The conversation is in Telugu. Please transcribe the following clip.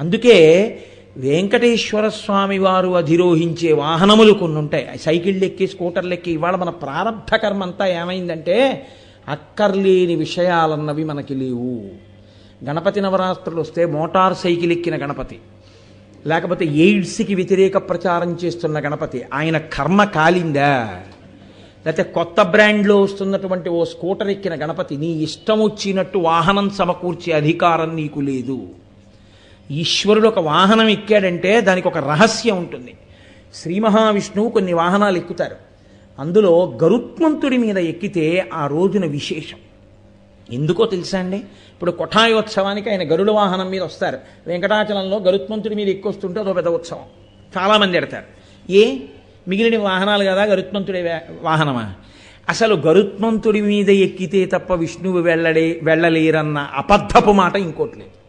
అందుకే వెంకటేశ్వర స్వామి వారు అధిరోహించే వాహనములు కొన్ని ఉంటాయి. సైకిళ్ళు ఎక్కి స్కూటర్లు ఎక్కి ఇవాళ మన ప్రారంభ కర్మ అంతా ఏమైందంటే అక్కర్లేని విషయాలన్నవి మనకి లేవు. గణపతి నవరాత్రులు వస్తే మోటార్ సైకిల్ ఎక్కిన గణపతి లేకపోతే ఎయిడ్స్కి వ్యతిరేక ప్రచారం చేస్తున్న గణపతి ఆయన కర్మ కాలిందా? లేకపోతే కొత్త బ్రాండ్లో వస్తున్నటువంటి ఓ స్కూటర్ ఎక్కిన గణపతి నీ ఇష్టం వచ్చినట్టు వాహనం సమకూర్చే అధికారం నీకు లేదు. ఈశ్వరుడు ఒక వాహనం ఎక్కాడంటే దానికి ఒక రహస్యం ఉంటుంది. శ్రీ మహావిష్ణువు కొన్ని వాహనాలు ఎక్కుతారు. అందులో గరుత్మంతుడి మీద ఎక్కితే ఆ రోజున విశేషం. ఎందుకో తెలుసా అండి? ఇప్పుడు కొఠాయోత్సవానికి ఆయన గరుడ వాహనం మీద వస్తారు. వెంకటాచలంలో గరుత్మంతుడి మీద ఎక్కొస్తుంటే అదో పెద్ద ఉత్సవం. చాలామంది ఎడతారు. ఏ? మిగిలిన వాహనాలు కదా గరుత్మంతుడి వాహనమా? అసలు గరుత్మంతుడి మీద ఎక్కితే తప్ప విష్ణువు వెళ్ళడే వెళ్ళలేరన్న అబద్ధపు మాట ఇంకోటి లేదు.